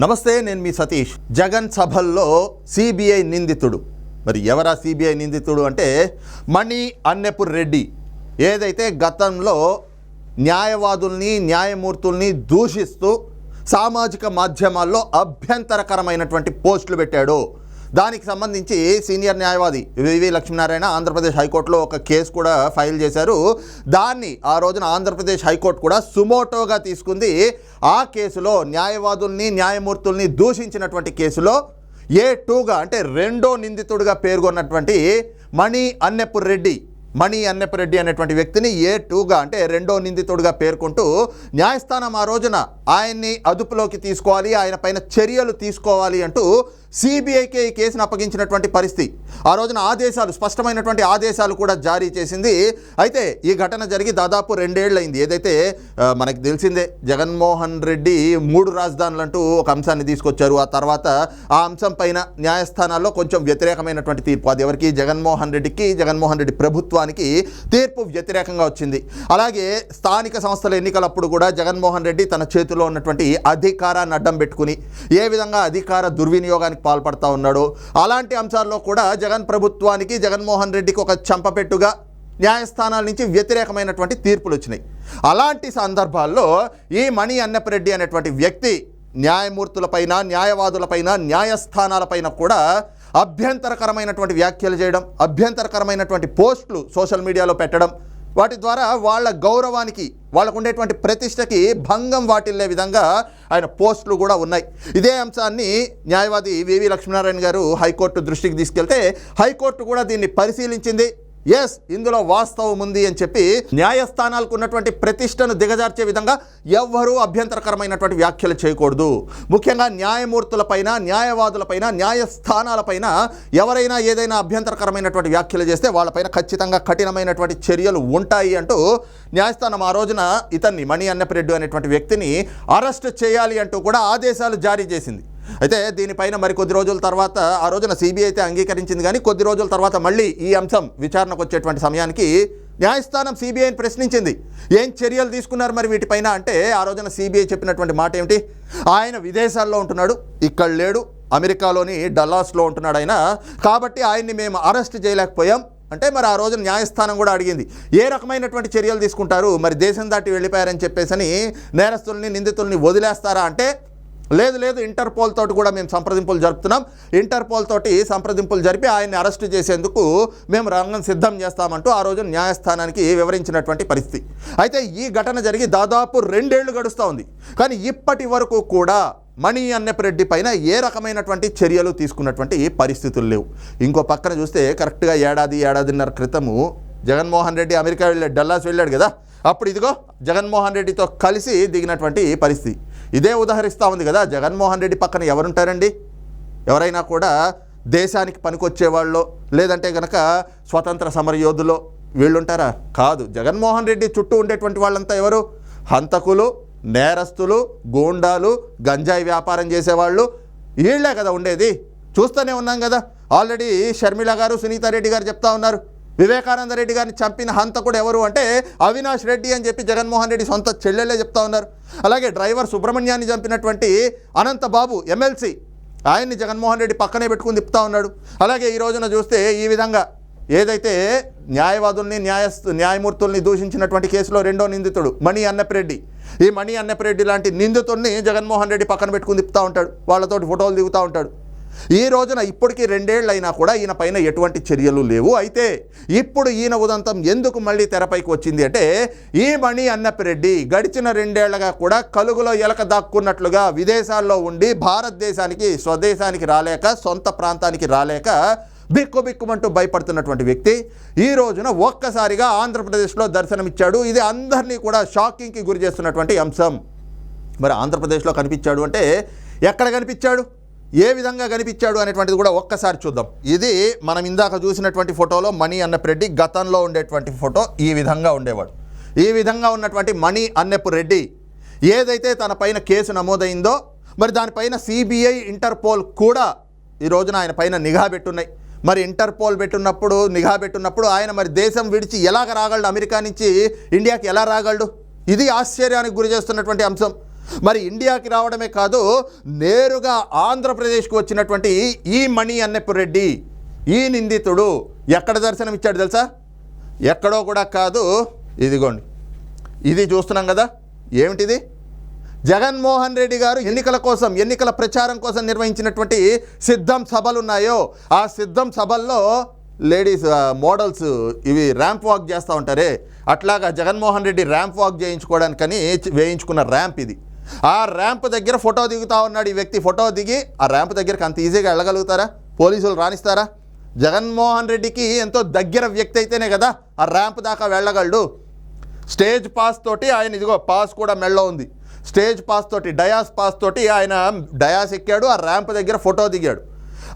నమస్తే నేను మీ సతీష్. జగన్ సభల్లో సిబిఐ నిందితుడు. మరి ఎవరా సిబిఐ నిందితుడు అంటే మణి అన్నెపుర్ రెడ్డి. ఏదైతే గతంలో న్యాయవాదుల్ని న్యాయమూర్తుల్ని దూషిస్తూ సామాజిక మాధ్యమాల్లో అభ్యంతరకరమైనటువంటి పోస్టులు పెట్టాడు దానికి సంబంధించి సీనియర్ న్యాయవాది వివి లక్ష్మీనారాయణ ఆంధ్రప్రదేశ్ హైకోర్టులో ఒక కేసు కూడా ఫైల్ చేశారు. దాన్ని ఆ రోజున ఆంధ్రప్రదేశ్ హైకోర్టు కూడా సుమోటోగా తీసుకుంది. ఆ కేసులో న్యాయవాదుల్ని న్యాయమూర్తుల్ని దూషించినటువంటి కేసులో ఏ టూగా అంటే రెండో నిందితుడిగా పేర్కొన్నటువంటి మణి అన్నెపుర్ రెడ్డి మణి అన్నెపుర్ రెడ్డి అనేటువంటి వ్యక్తిని ఏ టూగా అంటే రెండో నిందితుడిగా పేర్కొంటూ న్యాయస్థానం ఆ రోజున ఆయన్ని అదుపులోకి తీసుకోవాలి ఆయన పైన చర్యలు తీసుకోవాలి అంటూ సిబిఐకి ఈ కేసును అప్పగించినటువంటి పరిస్థితి. ఆ రోజున ఆదేశాలు స్పష్టమైనటువంటి ఆదేశాలు కూడా జారీ చేసింది. అయితే ఈ ఘటన జరిగి దాదాపు రెండేళ్ళైంది. ఏదైతే మనకు తెలిసిందే జగన్మోహన్ రెడ్డి మూడు రాజధానులు అంటూ ఒక అంశాన్ని తీసుకొచ్చారు. ఆ తర్వాత ఆ అంశం పైన న్యాయస్థానాల్లో కొంచెం వ్యతిరేకమైనటువంటి తీర్పు. అది ఎవరికి? జగన్మోహన్ రెడ్డికి జగన్మోహన్ రెడ్డి ప్రభుత్వానికి తీర్పు వ్యతిరేకంగా వచ్చింది. అలాగే స్థానిక సంస్థల ఎన్నికలప్పుడు కూడా జగన్మోహన్ రెడ్డి తన చేతిలో ఉన్నటువంటి అధికారాన్ని అడ్డం పెట్టుకుని ఏ విధంగా అధికార దుర్వినియోగానికి పాల్పడతా ఉన్నాడు. అలాంటి అంశాల్లో కూడా జగన్ ప్రభుత్వానికి జగన్మోహన్ రెడ్డికి ఒక చంపపెట్టుగా న్యాయస్థానాల నుంచి వ్యతిరేకమైనటువంటి తీర్పులు వచ్చినాయి. అలాంటి సందర్భాల్లో ఈ మణి అన్నపరెడ్డి అనేటువంటి వ్యక్తి న్యాయమూర్తులపైన న్యాయవాదులపైన న్యాయస్థానాలపైన కూడా అభ్యంతరకరమైనటువంటి వ్యాఖ్యలు చేయడం అభ్యంతరకరమైనటువంటి పోస్టులు సోషల్ మీడియాలో పెట్టడం వాటి ద్వారా వాళ్ళ గౌరవానికి వాళ్ళకు ఉండేటువంటి ప్రతిష్టకి భంగం వాటిల్లే విధంగా ఆయన పోస్టులు కూడా ఉన్నాయి. ఇదే అంశాన్ని న్యాయవాది వివి లక్ష్మీనారాయణ గారు హైకోర్టు దృష్టికి తీసుకెళ్తే హైకోర్టు కూడా దీన్ని పరిశీలించింది. ఎస్ ఇందులో వాస్తవం ఉంది అని చెప్పి న్యాయస్థానాలకు ఉన్నటువంటి ప్రతిష్టను దిగజార్చే విధంగా ఎవ్వరూ అభ్యంతరకరమైనటువంటి వ్యాఖ్యలు చేయకూడదు. ముఖ్యంగా న్యాయమూర్తులపైన న్యాయవాదులపైన న్యాయస్థానాలపైన ఎవరైనా ఏదైనా అభ్యంతరకరమైనటువంటి వ్యాఖ్యలు చేస్తే వాళ్ళపైన ఖచ్చితంగా కఠినమైనటువంటి చర్యలు ఉంటాయి అంటూ న్యాయస్థానం ఆ రోజున ఇతన్ని మణి అన్నపరెడ్డి అనేటువంటి వ్యక్తిని అరెస్ట్ చేయాలి అంటూ కూడా ఆదేశాలు జారీ చేసింది. అయితే దీనిపైన మరి కొద్ది రోజుల తర్వాత ఆ రోజున సిబిఐ అయితే అంగీకరించింది కానీ కొద్ది రోజుల తర్వాత మళ్ళీ ఈ అంశం విచారణకు వచ్చేటువంటి సమయానికి న్యాయస్థానం సిబిఐని ప్రశ్నించింది. ఏం చర్యలు తీసుకున్నారు మరి వీటిపైన అంటే ఆ రోజున సిబిఐ చెప్పినటువంటి మాట ఏమిటి? ఆయన విదేశాల్లో ఉంటున్నాడు ఇక్కడ లేడు అమెరికాలోని డల్లాస్లో ఉంటున్నాడు ఆయన. కాబట్టి ఆయన్ని మేము అరెస్ట్ చేయలేకపోయాం. అంటే మరి ఆ రోజు న్యాయస్థానం కూడా అడిగింది ఏ రకమైనటువంటి చర్యలు తీసుకుంటారు? మరి దేశం దాటి వెళ్ళిపోయారని చెప్పేసని నేరస్తుల్ని నిందితుల్ని వదిలేస్తారా అంటే లేదు లేదు ఇంటర్పోల్ తోటి కూడా మేము సంప్రదింపులు జరుపుతున్నాం. ఇంటర్పోల్ తోటి సంప్రదింపులు జరిపి ఆయన్ని అరెస్టు చేసేందుకు మేము రంగం సిద్ధం చేస్తామంటూ ఆ రోజు న్యాయస్థానానికి వివరించినటువంటి పరిస్థితి. అయితే ఈ ఘటన జరిగి దాదాపు రెండేళ్ళు గడుస్తూ ఉంది. కానీ ఇప్పటి వరకు కూడా మణి అన్నపరెడ్డి పైన ఏ రకమైనటువంటి చర్యలు తీసుకున్నటువంటి పరిస్థితులు లేవు. ఇంకో పక్కన చూస్తే కరెక్ట్గా ఏడాది ఏడాదిన్నర క్రితము జగన్మోహన్ రెడ్డి అమెరికా వెళ్ళాడు డల్లాస్ వెళ్ళాడు కదా. అప్పుడు ఇదిగో జగన్మోహన్ రెడ్డితో కలిసి దిగినటువంటి పరిస్థితి. ఇదే ఉదాహరిస్తూ ఉంది కదా జగన్మోహన్ రెడ్డి పక్కన ఎవరుంటారండి? ఎవరైనా కూడా దేశానికి పనికొచ్చేవాళ్ళు లేదంటే గనక స్వతంత్ర సమరయోధులో వీళ్ళుంటారా? కాదు. జగన్మోహన్ రెడ్డి చుట్టూ ఉండేటువంటి వాళ్ళంతా ఎవరు? హంతకులు నేరస్తులు గూండాలు గంజాయి వ్యాపారం చేసేవాళ్ళు. వీళ్ళే కదా ఉండేది. చూస్తూనే ఉన్నాం కదా. ఆల్రెడీ షర్మిల గారు సునీతారెడ్డి గారు చెప్తా ఉన్నారు. వివేకానంద రెడ్డి గారిని చంపిన హంతకుడు ఎవరు అంటే అవినాష్ రెడ్డి అని చెప్పి జగన్మోహన్ రెడ్డి సొంత చెల్లెలే చెప్తా ఉన్నారు. అలాగే డ్రైవర్ సుబ్రహ్మణ్యాన్ని చంపినటువంటి అనంత బాబు ఎమ్మెల్సీ ఆయన్ని జగన్మోహన్ రెడ్డి పక్కనే పెట్టుకుని తిప్పుతా ఉన్నాడు. అలాగే ఈ రోజున చూస్తే ఈ విధంగా ఏదైతే న్యాయవాదుల్ని న్యాయ న్యాయమూర్తుల్ని దూషించినటువంటి కేసులో రెండో నిందితుడు మణి అన్నప్రెడ్డి. ఈ మణి అన్నప్రెడ్డి లాంటి నిందితుడిని జగన్మోహన్ రెడ్డి పక్కన పెట్టుకుని తిప్పుతూ ఉంటాడు. వాళ్ళతోటి ఫోటోలు దిగుతూ ఉంటాడు. ఈ రోజున ఇప్పటికీ రెండేళ్ళు అయినా కూడా ఈయన పైన ఎటువంటి చర్యలు లేవు. అయితే ఇప్పుడు ఈయన ఉదంతం ఎందుకు మళ్ళీ తెరపైకి వచ్చింది అంటే ఈ మణి అన్నపిరెడ్డి గడిచిన రెండేళ్ళగా కూడా కలుగులో ఎలక దాక్కున్నట్లుగా విదేశాల్లో ఉండి భారతదేశానికి స్వదేశానికి రాలేక సొంత ప్రాంతానికి రాలేక బిక్కు బిక్కుమంటూ భయపడుతున్నటువంటి వ్యక్తి. ఈ రోజున ఒక్కసారిగా ఆంధ్రప్రదేశ్లో దర్శనమిచ్చాడు. ఇది అందరినీ కూడా షాకింగ్కి గురి చేస్తున్నటువంటి అంశం. మరి ఆంధ్రప్రదేశ్లో కనిపించాడు అంటే ఎక్కడ కనిపించాడు? ఏ విధంగా కనిపించాడు అనేటువంటిది కూడా ఒక్కసారి చూద్దాం. ఇది మనం ఇందాక చూసినటువంటి ఫోటోలో మణి అన్నప్రెడ్డి గతంలో ఉండేటువంటి ఫోటో ఈ విధంగా ఉండేవాడు. ఈ విధంగా ఉన్నటువంటి మణి అన్నెపు రెడ్డి ఏదైతే తన పైన కేసు నమోదైందో మరి దానిపైన సిబిఐ ఇంటర్పోల్ కూడా ఈ రోజున ఆయన పైన నిఘా పెట్టున్నాయి. మరి ఇంటర్పోల్ పెట్టున్నప్పుడు నిఘా పెట్టున్నప్పుడు ఆయన మరి దేశం విడిచి ఎలాగ రాగలడు? అమెరికా నుంచి ఇండియాకి ఎలా రాగలడు? ఇది ఆశ్చర్యానికి గురి చేస్తున్నటువంటి అంశం. మరి ఇండియాకి రావడమే కాదు నేరుగా ఆంధ్రప్రదేశ్కు వచ్చినటువంటి ఈ మణి అన్నప్పురెడ్డి ఈ నిందితుడు ఎక్కడ దర్శనం ఇచ్చాడు తెలుసా? ఎక్కడో కూడా కాదు. ఇదిగోండి. ఇది చూస్తున్నాం కదా. ఏమిటిది? జగన్మోహన్ రెడ్డి గారు ఎన్నికల కోసం ఎన్నికల ప్రచారం కోసం నిర్వహించినటువంటి సిద్ధం సభలు ఉన్నాయో ఆ సిద్ధం సభల్లో లేడీస్ మోడల్స్ ఇవి ర్యాంప్ వాక్ చేస్తూ ఉంటారే. అట్లాగా జగన్మోహన్ రెడ్డి ర్యాంప్ వాక్ చేయించుకోవడానికని వేయించుకున్న ర్యాంప్ ఇది. ఆ ర్యాంప్ దగ్గర ఫోటో దిగుతా ఉన్నాడు ఈ వ్యక్తి. ఫోటో దిగి ఆ ర్యాంప్ దగ్గరికి అంత ఈజీగా వెళ్ళగలుగుతారా? పోలీసులు రాణిస్తారా? జగన్మోహన్ రెడ్డికి ఎంతో దగ్గర వ్యక్తి అయితేనే కదా ఆ ర్యాంప్ దాకా వెళ్ళగలడు. స్టేజ్ పాస్ తోటి ఆయన ఇదిగో పాస్ కూడా మెళ్ళో ఉంది. స్టేజ్ పాస్ తోటి డయాస్ పాస్ తోటి ఆయన డయాస్ ఎక్కాడు ఆ ర్యాంప్ దగ్గర ఫోటో దిగాడు.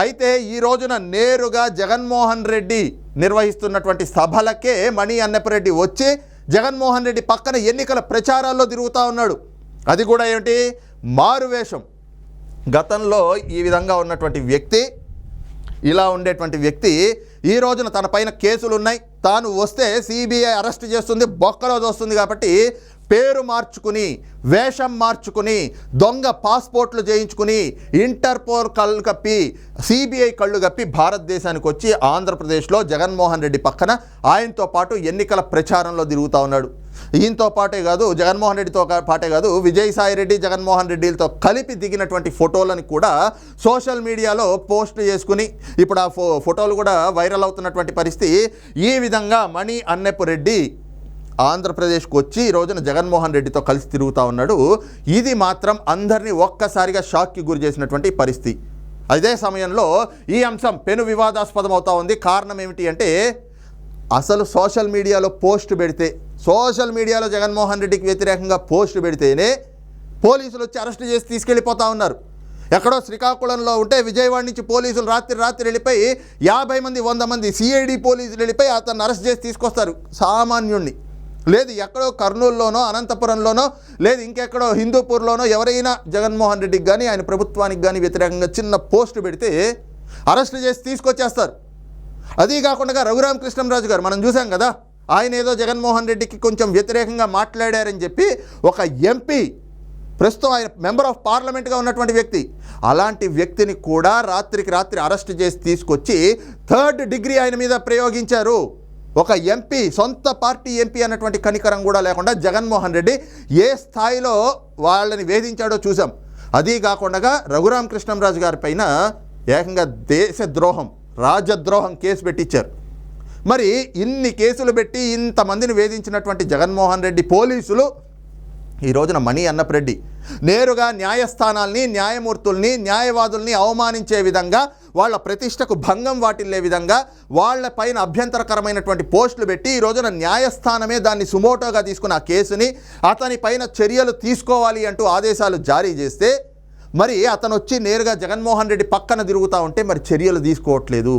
అయితే ఈ రోజున నేరుగా జగన్మోహన్ రెడ్డి నిర్వహిస్తున్నటువంటి సభలకే మణి అన్నపరెడ్డి వచ్చి జగన్మోహన్ రెడ్డి పక్కన ఎన్నికల ప్రచారాల్లో తిరుగుతూ ఉన్నాడు. అది కూడా ఏమిటి? మారువేషం. గతంలో ఈ విధంగా ఉన్నటువంటి వ్యక్తి ఇలా ఉండేటువంటి వ్యక్తి ఈ రోజున తన పైన కేసులు ఉన్నాయి తాను వస్తే సిబిఐ అరెస్ట్ చేస్తుంది బొక్కలో వస్తుంది కాబట్టి పేరు మార్చుకుని వేషం మార్చుకుని దొంగ పాస్పోర్ట్లు చేయించుకుని ఇంటర్పోల్ కళ్ళు కప్పి సిబిఐ కళ్ళు కప్పి భారతదేశానికి వచ్చి ఆంధ్రప్రదేశ్లో జగన్మోహన్ రెడ్డి పక్కన ఆయనతో పాటు ఎన్నికల ప్రచారంలో తిరుగుతూ ఉన్నాడు. ఈయనతో పాటే కాదు జగన్మోహన్ రెడ్డితో పాటే కాదు విజయసాయి రెడ్డి జగన్మోహన్ రెడ్డిలతో కలిపి దిగినటువంటి ఫోటోలను కూడా సోషల్ మీడియాలో పోస్ట్ చేసుకుని ఇప్పుడు ఆ ఫో ఫోటోలు కూడా వైరల్ అవుతున్నటువంటి పరిస్థితి. ఈ విధంగా మణి అన్నెప్పు రెడ్డి ఆంధ్రప్రదేశ్కు వచ్చి ఈ రోజున జగన్మోహన్ రెడ్డితో కలిసి తిరుగుతూ ఉన్నాడు. ఇది మాత్రం అందరినీ ఒక్కసారిగా షాక్కి గురి చేసినటువంటి పరిస్థితి. అదే సమయంలో ఈ అంశం పెను వివాదాస్పదం అవుతా ఉంది. కారణం ఏమిటి అంటే అసలు సోషల్ మీడియాలో పోస్ట్ పెడితే సోషల్ మీడియాలో జగన్మోహన్ రెడ్డికి వ్యతిరేకంగా పోస్ట్ పెడితేనే పోలీసులు వచ్చి అరెస్ట్ చేసి తీసుకెళ్ళిపోతా ఉన్నారు. ఎక్కడో శ్రీకాకుళంలో ఉంటే విజయవాడ నుంచి పోలీసులు రాత్రి రాత్రి వెళ్ళిపోయి యాభై మంది వంద మంది సిఐడి పోలీసులు వెళ్ళిపోయి అతను అరెస్ట్ చేసి తీసుకొస్తారు సామాన్యుణ్ణి. లేదు ఎక్కడో కర్నూలులోనో అనంతపురంలోనో లేదు ఇంకెక్కడో హిందూపూర్లోనో ఎవరైనా జగన్మోహన్ రెడ్డికి కానీ ఆయన ప్రభుత్వానికి కానీ వ్యతిరేకంగా చిన్న పోస్ట్ పెడితే అరెస్ట్ చేసి తీసుకొచ్చేస్తారు. అదీ కాకుండా రఘురామ కృష్ణంరాజు గారు మనం చూసాం కదా ఆయన ఏదో జగన్మోహన్ రెడ్డికి కొంచెం వ్యతిరేకంగా మాట్లాడారని చెప్పి ఒక ఎంపీ ప్రస్తుతం ఆయన మెంబర్ ఆఫ్ పార్లమెంట్గా ఉన్నటువంటి వ్యక్తి అలాంటి వ్యక్తిని కూడా రాత్రికి రాత్రి అరెస్ట్ చేసి తీసుకొచ్చి థర్డ్ డిగ్రీ ఆయన మీద ప్రయోగించారు. ఒక ఎంపీ సొంత పార్టీ ఎంపీ అన్నటువంటి కనికరం కూడా లేకుండా జగన్మోహన్ రెడ్డి ఏ స్థాయిలో వాళ్ళని వేధించాడో చూసాం. అదీ కాకుండా రఘురామ కృష్ణంరాజు గారి పైన ఏకంగా దేశద్రోహం రాజద్రోహం కేసు పెట్టించారు మరి ఇన్ని కేసులు పెట్టి ఇంతమందిని వేధించినటువంటి జగన్మోహన్ రెడ్డి పోలీసులు ఈ రోజున మణి అన్నప్రెడ్డి నేరుగా న్యాయస్థానాల్ని న్యాయమూర్తుల్ని న్యాయవాదుల్ని అవమానించే విధంగా వాళ్ళ ప్రతిష్టకు భంగం వాటిల్లే విధంగా వాళ్ళ పైన అభ్యంతరకరమైనటువంటి పోస్టులు పెట్టి ఈ రోజున న్యాయస్థానమే దాన్ని సుమోటోగా తీసుకున్న ఆ కేసుని అతని పైన చర్యలు తీసుకోవాలి అంటూ ఆదేశాలు జారీ చేస్తే మరి అతను వచ్చి నేరుగా జగన్మోహన్ రెడ్డి పక్కన తిరుగుతూ ఉంటే మరి చర్యలు తీసుకోవట్లేదు.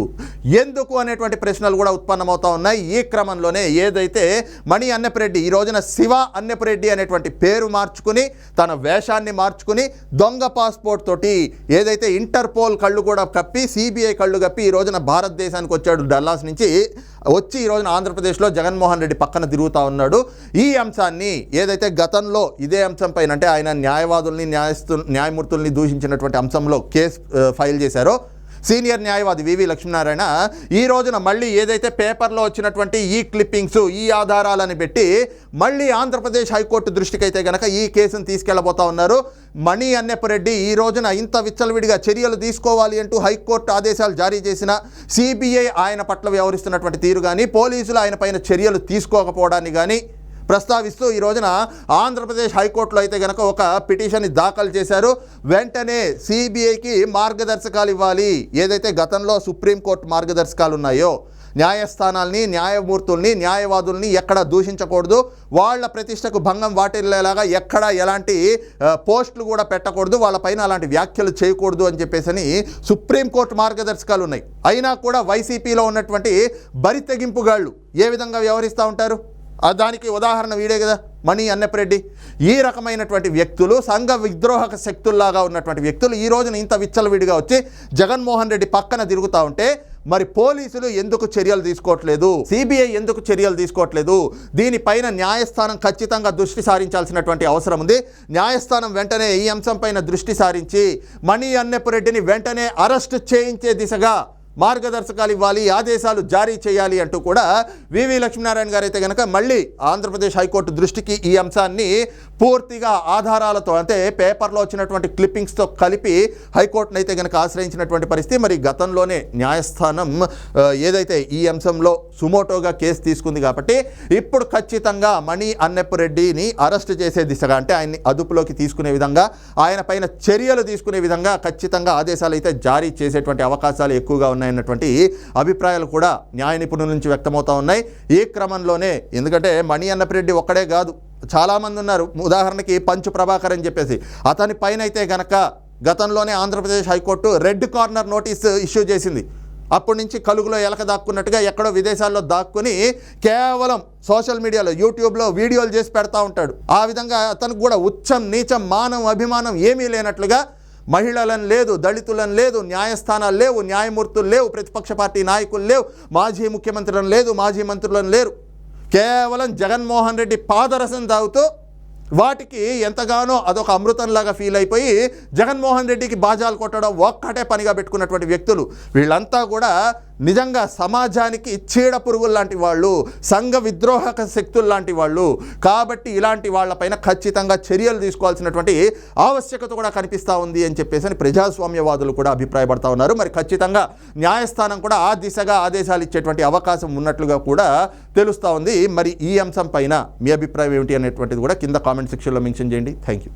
ఎందుకు అనేటువంటి ప్రశ్నలు కూడా ఉత్పన్నమవుతా ఉన్నాయి. ఈ క్రమంలోనే ఏదైతే మణి అన్నపరెడ్డి ఈ రోజున శివ అన్నపరెడ్డి అనేటువంటి పేరు మార్చుకుని తన వేషాన్ని మార్చుకుని దొంగ పాస్పోర్ట్ తోటి ఏదైతే ఇంటర్పోల్ కళ్ళు కూడా కప్పి సిబిఐ కళ్ళు కప్పి ఈ రోజున భారతదేశానికి వచ్చాడు డల్లాస్ నుంచి. వచ్చి ఈ రోజున ఆంధ్రప్రదేశ్లో జగన్మోహన్ రెడ్డి పక్కన తిరుగుతూ ఉన్నాడు. ఈ అంశాన్ని ఏదైతే గతంలో ఇదే అంశం పైన అంటే ఆయన న్యాయవాదుల్ని న్యాయస్థు న్యాయమూర్తుల్ని దూషించినటువంటి అంశంలో కేసు ఫైల్ చేశారో సీనియర్ న్యాయవాది వివి లక్ష్మీనారాయణ ఈ రోజున మళ్ళీ ఏదైతే పేపర్లో వచ్చినటువంటి ఈ క్లిప్పింగ్స్ ఈ ఆధారాలని పెట్టి మళ్ళీ ఆంధ్రప్రదేశ్ హైకోర్టు దృష్టికి అయితే గనక ఈ కేసును తీసుకెళ్ళబోతా ఉన్నారు. మణి అన్నెప్పరెడ్డి ఈ రోజున ఇంత విచ్చలవిడిగా చర్యలు తీసుకోవాలి అంటూ హైకోర్టు ఆదేశాలు జారీ చేసిన సిబిఐ ఆయన పట్ల వ్యవహరిస్తున్నటువంటి తీరు కానీ పోలీసులు ఆయన పైన చర్యలు తీసుకోకపోవడాన్ని కానీ ప్రస్తావిస్తూ ఈ రోజున ఆంధ్రప్రదేశ్ హైకోర్టులో అయితే గనక ఒక పిటిషన్ని దాఖలు చేశారు. వెంటనే సిబిఐకి మార్గదర్శకాలు ఇవ్వాలి. ఏదైతే గతంలో సుప్రీంకోర్టు మార్గదర్శకాలు ఉన్నాయో న్యాయస్థానాల్ని న్యాయమూర్తుల్ని న్యాయవాదుల్ని ఎక్కడ దూషించకూడదు. వాళ్ళ ప్రతిష్టకు భంగం వాటిల్లేలాగా ఎక్కడ ఎలాంటి పోస్టులు కూడా పెట్టకూడదు. వాళ్ళపైన అలాంటి వ్యాఖ్యలు చేయకూడదు అని చెప్పేసి సుప్రీంకోర్టు మార్గదర్శకాలు ఉన్నాయి అయినా కూడా వైసీపీలో ఉన్నటువంటి బరితెగింపుగాళ్ళు ఏ విధంగా వ్యవహరిస్తూ ఉంటారు? దానికి ఉదాహరణ వీడే కదా మణి అన్నపరెడ్డి. ఈ రకమైనటువంటి వ్యక్తులు సంఘ విద్రోహక శక్తుల్లాగా ఉన్నటువంటి వ్యక్తులు ఈ రోజున ఇంత విచ్చలవిడిగా వచ్చి జగన్మోహన్ రెడ్డి పక్కన తిరుగుతూ ఉంటే మరి పోలీసులు ఎందుకు చర్యలు తీసుకోవట్లేదు? సిబిఐ ఎందుకు చర్యలు తీసుకోవట్లేదు? దీనిపైన న్యాయస్థానం ఖచ్చితంగా దృష్టి సారించాల్సినటువంటి అవసరం ఉంది. న్యాయస్థానం వెంటనే ఈ అంశంపైన దృష్టి సారించి మణి అన్నెపురెడ్డిని వెంటనే అరెస్ట్ చేయించే దిశగా మార్గదర్శకాలు ఇవ్వాలి ఆదేశాలు జారీ చేయాలి అంటూ కూడా వివి లక్ష్మీనారాయణ గారు అయితే కనుక మళ్ళీ ఆంధ్రప్రదేశ్ హైకోర్టు దృష్టికి ఈ అంశాన్ని పూర్తిగా ఆధారాలతో అంటే పేపర్లో వచ్చినటువంటి క్లిప్పింగ్స్తో కలిపి హైకోర్టును అయితే కనుక ఆశ్రయించినటువంటి పరిస్థితి. మరి గతంలోనే న్యాయస్థానం ఏదైతే ఈ అంశంలో సుమోటోగా కేసు తీసుకుంది కాబట్టి ఇప్పుడు ఖచ్చితంగా మణి అన్నెప్పరెడ్డిని అరెస్ట్ చేసే దిశగా అంటే ఆయన్ని అదుపులోకి తీసుకునే విధంగా ఆయన పైన చర్యలు తీసుకునే విధంగా ఖచ్చితంగా ఆదేశాలు అయితే జారీ చేసేటువంటి అవకాశాలు ఎక్కువగా ఉన్నాయి. ఉన్నాయన్నటువంటి అభిప్రాయాలు కూడా న్యాయ నిపుణుల నుంచి వ్యక్తమవుతూ ఉన్నాయి. ఈ క్రమంలోనే ఎందుకంటే మణి అన్నపిరెడ్డి ఒక్కడే కాదు చాలామంది ఉన్నారు. ఉదాహరణకి పంచు ప్రభాకర్ అని చెప్పేసి. అతని పైన అయితే గనక గతంలోనే Andhra Pradesh high court red corner notice issue చేసింది. అప్పటి నుంచి కలుగులో ఎలక దాక్కున్నట్టుగా ఎక్కడో విదేశాల్లో దాక్కుని కేవలం సోషల్ మీడియాలో యూట్యూబ్లో వీడియోలు చేసి పెడతా ఉంటాడు. ఆ విధంగా అతనికి కూడా ఉచ్చం నీచం మానం అభిమానం ఏమీ లేనట్లుగా మహిళలను లేదు దళితులను లేదు న్యాయస్థానాలు లేవు న్యాయమూర్తులు లేవు ప్రతిపక్ష పార్టీ నాయకులు లేవు మాజీ ముఖ్యమంత్రులను లేదు మాజీ మంత్రులను లేరు. కేవలం జగన్మోహన్ రెడ్డి పాదరసం తాగుతూ వాటికి ఎంతగానో అదొక అమృతంలాగా ఫీల్ అయిపోయి జగన్మోహన్ రెడ్డికి బాజాలు కొట్టడం ఒక్కటే పనిగా పెట్టుకున్నటువంటి వ్యక్తులు. వీళ్ళంతా కూడా నిజంగా సమాజానికి చీడ పురుగులు లాంటి వాళ్ళు సంఘ విద్రోహక శక్తులు లాంటి వాళ్ళు. కాబట్టి ఇలాంటి వాళ్ళపైన ఖచ్చితంగా చర్యలు తీసుకోవాల్సినటువంటి ఆవశ్యకత కూడా కనిపిస్తూ ఉంది అని చెప్పేసి అని ప్రజాస్వామ్యవాదులు కూడా అభిప్రాయపడతా ఉన్నారు. మరి ఖచ్చితంగా న్యాయస్థానం కూడా ఆ దిశగా ఆదేశాలు ఇచ్చేటువంటి అవకాశం ఉన్నట్లుగా కూడా తెలుస్తూ ఉంది. మరి ఈ అంశం పైన మీ అభిప్రాయం ఏమిటి అనేటువంటిది కూడా కింద కామెంట్ సెక్షన్లో మెన్షన్ చేయండి. Thank you